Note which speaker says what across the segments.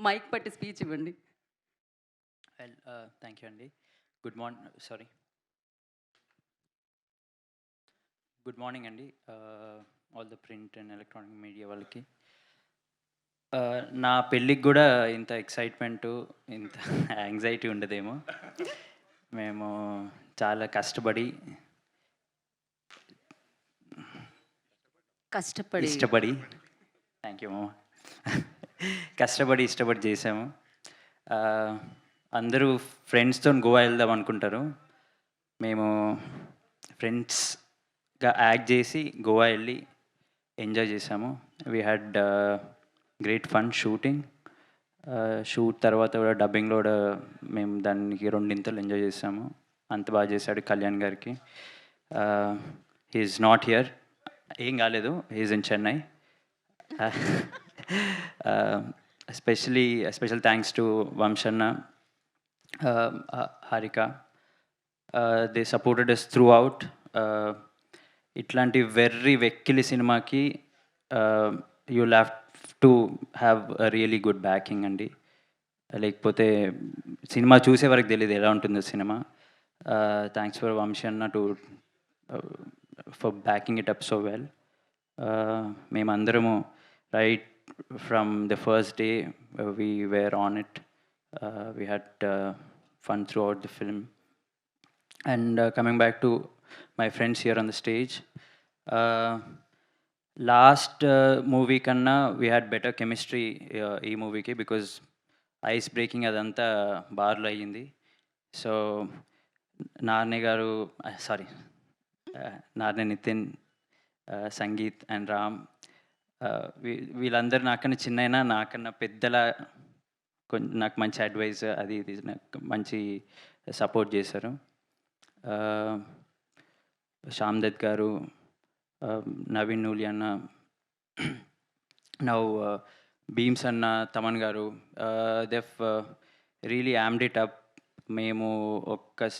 Speaker 1: Mic పట్టి speech ఇవ్వండి.
Speaker 2: Well thank you అండి. Good morning sorry good morning అండి. All the print and electronic media వాళ్ళకి. Uh, నా పెళ్ళికి కూడా ఇంత ఎక్సైట్మెంట్ ఇంత యాంగ్జైటీ ఉండదేమో. మేము చాలా కష్టపడి
Speaker 1: కష్టపడి.
Speaker 2: ఇష్టపడి. థ్యాంక్ యూ మామ కష్టపడి ఇష్టపడి చేసాము అందరూ ఫ్రెండ్స్తో గోవా వెళ్దాం అనుకుంటారు. మేము ఫ్రెండ్స్గా యాక్ట్ చేసి గోవా వెళ్ళి ఎంజాయ్ చేసాము we had great fun shooting shoot తర్వాత కూడా డబ్బింగ్లో కూడా మేము దానికి రెండింతలు ఎంజాయ్ చేసాము అంత బాగా చేశాడు కళ్యాణ్ గారికి. హీఈస్ నాట్ హియర్ ఏం కాలేదు. He is in Chennai especially special thanks to వంశన్న Harika they supported us throughout ఇట్లాంటి వెర్రీ వెక్కిలి సినిమాకి you have to have really good backing అండి. లేకపోతే సినిమా చూసే వరకు తెలియదు ఎలా ఉంటుందో సినిమా. Thanks for వంశన్న to for backing it up so well మేమందరము right from the first day we were on it we had fun throughout the film and uh, coming back to my friends here on the stage uh, last uh, movie కన్నా we had better chemistry uh, ఈ మూవీకి because ice breaking అదంతా బార్లో అయ్యింది so Narni గారు sorry Narni Nitin uh, Sangeet and Ram uh, వీళ్ళందరూ నాకన్నా చిన్నైనా నాకన్నా పెద్దల కొంచెం నాకు మంచి అడ్వైస్ అది ఇది నాకు మంచి సపోర్ట్ చేశారు. ఆ, దత్ గారు నవీన్ నూలి అన్న నవ్ భీమ్స్ అన్న తమన్ గారు దెఫ్ రియలీ యామ్డిట్ అప్. మేము ఒక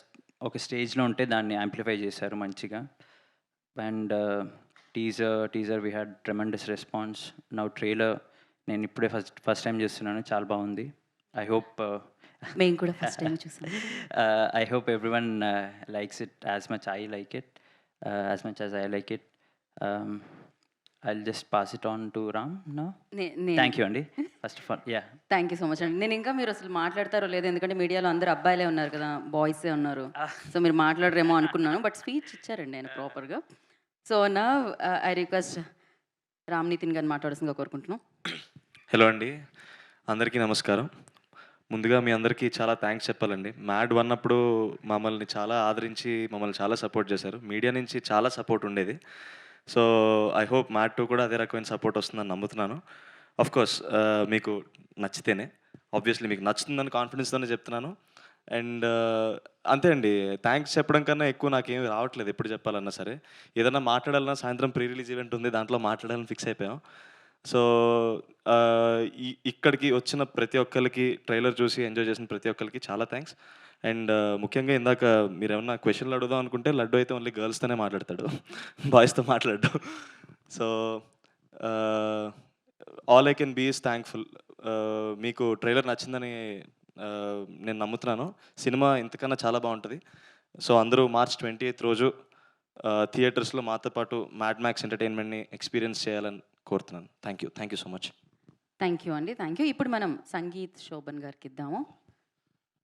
Speaker 2: ఒక స్టేజ్లో ఉంటే దాన్ని యాంప్లిఫై చేశారు మంచిగా. And teaser teaser we had tremendous response now trailer నేను ఇప్పుడే ఫస్ట్ ఫస్ట్ టైం చేస్తున్నాను చాలా బాగుంది ఐ హోప్
Speaker 1: మేము కూడా ఫస్ట్ టైం చూసాం
Speaker 2: uh, everyone uh, likes it as much I like it, uh, as much as I like it. Um, I'll just pass it on to Ram now. Thank you, Andy. First of all, yeah.
Speaker 1: Thank you so much అండి నేను ఇంకా మీరు అసలు మాట్లాడతారో లేదో ఎందుకంటే మీడియాలో అందరు అబ్బాయిలే ఉన్నారు కదా బాయ్సే ఉన్నారు సో మీరు మాట్లాడరేమో అనుకున్నాను బట్ స్పీచ్ ఇచ్చారండి ఆయన ప్రాపర్గా సో నా ఐ రిక్వెస్ట్ రామ్ నితిన్ గారిని మాట్లాడాల్సిందిగా కోరుకుంటున్నాం.
Speaker 3: హలో అండి. అందరికీ నమస్కారం. ముందుగా మీ అందరికీ చాలా థ్యాంక్స్ చెప్పాలండి. మ్యాడ్ వన్ అప్పుడు మమ్మల్ని చాలా ఆదరించి మమ్మల్ని చాలా సపోర్ట్ చేశారు. మీడియా నుంచి చాలా సపోర్ట్ ఉండేది. So I hope Mad two కూడా అదే రకమైన సపోర్ట్ వస్తుందని నమ్ముతున్నాను. అఫ్ కోర్స్ మీకు నచ్చితేనే ఆబ్వియస్లీ మీకు నచ్చుతుందని కాన్ఫిడెన్స్తోనే చెప్తున్నాను. అండ్ అంతే అండి. థ్యాంక్స్ చెప్పడం కన్నా ఎక్కువ నాకేం రావట్లేదు ఎప్పుడు చెప్పాలన్నా సరే. ఏదైనా మాట్లాడాలన్నా సాయంత్రం ప్రీ రిలీజ్ ఈవెంట్ ఉంది దాంట్లో మాట్లాడాలని ఫిక్స్ అయిపోయాం. సో ఇక్కడికి వచ్చిన ప్రతి ఒక్కరికి ట్రైలర్ చూసి ఎంజాయ్ చేసిన ప్రతి ఒక్కరికి చాలా థ్యాంక్స్ అండ్ ముఖ్యంగా ఇందాక మీరు ఏమన్నా క్వశ్చన్లు అడుగుదాం అనుకుంటే లడ్డు అయితే ఓన్లీ గర్ల్స్తోనే మాట్లాడతాడు. బాయ్స్తో మాట్లాడు. So all I can be is thankful మీకు ట్రైలర్ నచ్చిందని నేను నమ్ముతున్నాను. సినిమా ఇంతకన్నా చాలా బాగుంటుంది. సో అందరూ మార్చ్ ట్వంటీ ఎయిత్ రోజు థియేటర్స్లో మాతో పాటు మ్యాడ్ మ్యాక్స్ ఎంటర్టైన్మెంట్ని ఎక్స్పీరియన్స్ చేయాలని కోరుతున్నాను. Thank you thank you so much
Speaker 1: thank you అండి. థ్యాంక్ యూ ఇప్పుడు మనం సంగీత్ శోభన్ గారికి ఇద్దాము.